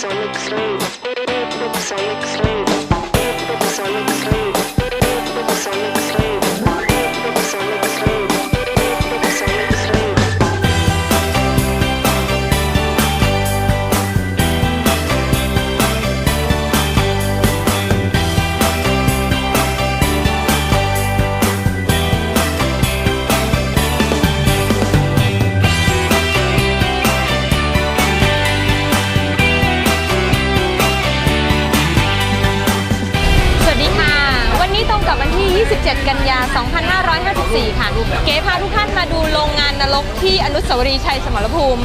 Sonic Slaves. Sonic sleep. 17 กันยา 2554 ค่ะ เก๋พาทุกท่านมาดูโรงงานนรกที่อนุสาวรีย์ชัยสมรภูมิ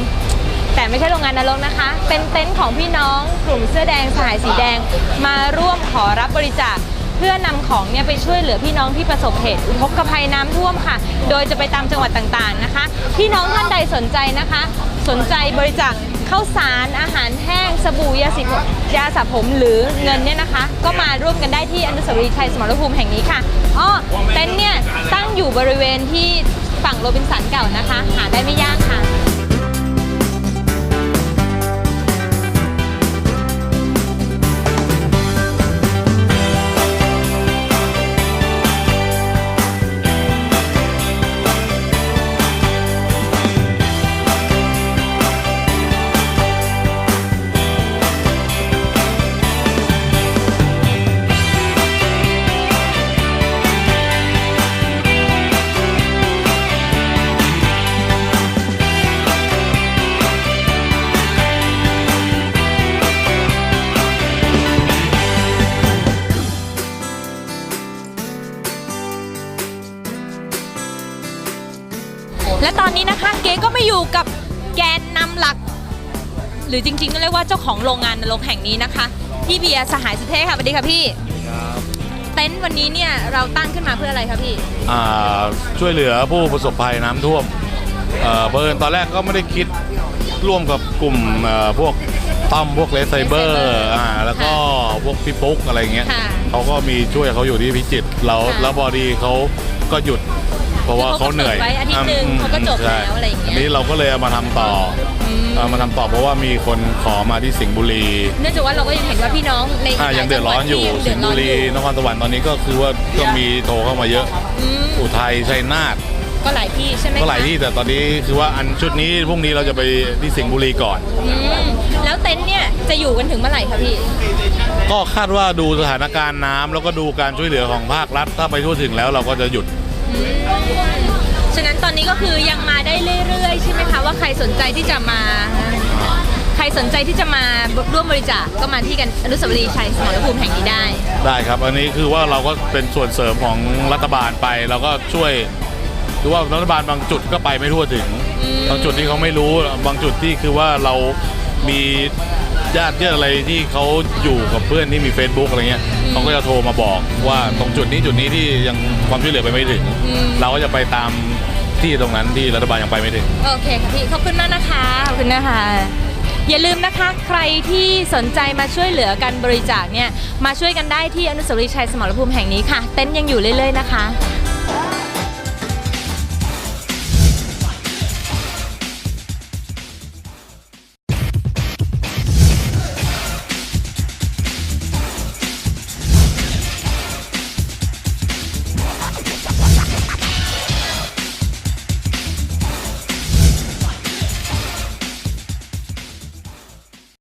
แต่ไม่ใช่โรงงานนรกนะคะ เป็นเต็นท์ของพี่น้องกลุ่มเสื้อแดงสายสีแดง มาร่วมขอรับบริจาคเพื่อนำของเนี่ยไปช่วยเหลือพี่น้องที่ประสบเหตุอุทกภัยน้ำท่วมค่ะ โดยจะไปตามจังหวัดต่างๆนะคะ พี่น้องท่านใดสนใจนะคะ สนใจบริจาคข้าวสารอาหารแห้งสบู่ยาสีผมยาสระผมหรือเงินเนี่ยนะคะ ก็มาร่วมกันได้ที่อนุสาวรีย์ชัยสมรภูมิแห่งนี้ค่ะอ้อเต็นท์เนี่ยตั้งอยู่บริเวณที่ฝั่งโรบินสันเก่านะคะ หาได้ไม่ยากค่ะ และตอนนี้นะคะเก๋ก็มาอยู่กับแกนนำหลัก หรือจริงๆก็เรียกว่าเจ้าของโรงงานนรกแห่งนี้นะคะ พี่เบียร์สหายสุเทพค่ะสวัสดีค่ะพี่เต็นท์วันนี้เนี่ยเราตั้งขึ้นมาเพื่ออะไรคะพี่ อ่าช่วยเหลือผู้ประสบภัยน้ำท่วมเอ่อเบิร์นตอนแรกก็ไม่ได้คิดร่วมกับกลุ่มเอ่อพวกต้อมพวกเลสไซเบอ Red ร์ Cyber อ่าแล้วก็พวกพี่ปุ๊กอะไรเงี้ยค่ะเขาก็มีช่วยเขาอยู่ที่พิจิตรแล้วค่ะ แล้วบอดีเขาก็หยุด เพราะว่าเขาเหนื่อยคือเขาก็จบไว้อาทิตย์หนึ่งมเขาก็จบใช่แล้วอะไรอย่างเงี้ยนนี้เราก็เลยเอามาทำต่ออืมเอามาทำต่อเพราะว่ามีคนขอมาที่สิงห์บุรี เนื่องจากว่าเราก็ยังเห็นว่าพี่น้องในอ่ายังเดือดร้อนอยู่หลาสิจังงหห์วับุดที่รีเดือดนครสวรรค์ตอนนี้ก็คือว่าก็มีโทรเข้ามาเยอะ อืมอุทัยชัยนาทก็หลายที่ใช่ไหมคะก็หลายที่แต่ตอนนี้คือว่าอันชุดนี้พรุ่งนี้เราจะไปที่สิงห์บุรีก่อน อืมแล้วเต็นท์เนี่ยจะอยู่กันถึงเมื่อไหร่คะพี่ ก็คาดว่าดูสถานการณ์น้ำแล้วก็ดูการช่วยเหลือของภาครัฐถ้าไปทั่วถึงแล้วเราก็จะหยุดอืม ฉะนั้นตอนนี้ก็คือยังมาได้เรื่อยๆ ใช่ไหมคะว่าใครสนใจที่จะมา ใครสนใจที่จะมาร่วมบริจาคก็มาที่กันอนุสาวรีย์ชัยสมรภูมิแห่งนี้ได้ ได้ครับ อันนี้คือว่าเราก็เป็นส่วนเสริมของรัฐบาลไปเราก็ช่วยคือว่ารัฐบาลบางจุดก็ไปไม่ทั่วถึงอืมบางจุดที่เขาไม่รู้บางจุดที่คือว่าเรามีญาติเพื่อนอะไรที่เขาอยู่กับเพื่อนที่มี Facebook อะไรเงี้ยเขาก็จะโทรมาบอกว่าตรงจุดนี้จุดนี้ที่ยังความช่วยเหลือไปไม่ถึงอืมเราก็จะไปตาม ที่ตรงนั้นที่รัฐบาลยังไปไม่ถึง โอเคค่ะพี่ ขอบคุณมากนะคะ ขอบคุณนะคะ อย่าลืมนะคะใครที่สนใจมาช่วยเหลือกันบริจาคเนี่ย มาช่วยกันได้ที่อนุสาวรีย์ชัยสมรภูมิแห่งนี้ค่ะ เต็นท์ยังอยู่เรื่อยๆนะคะ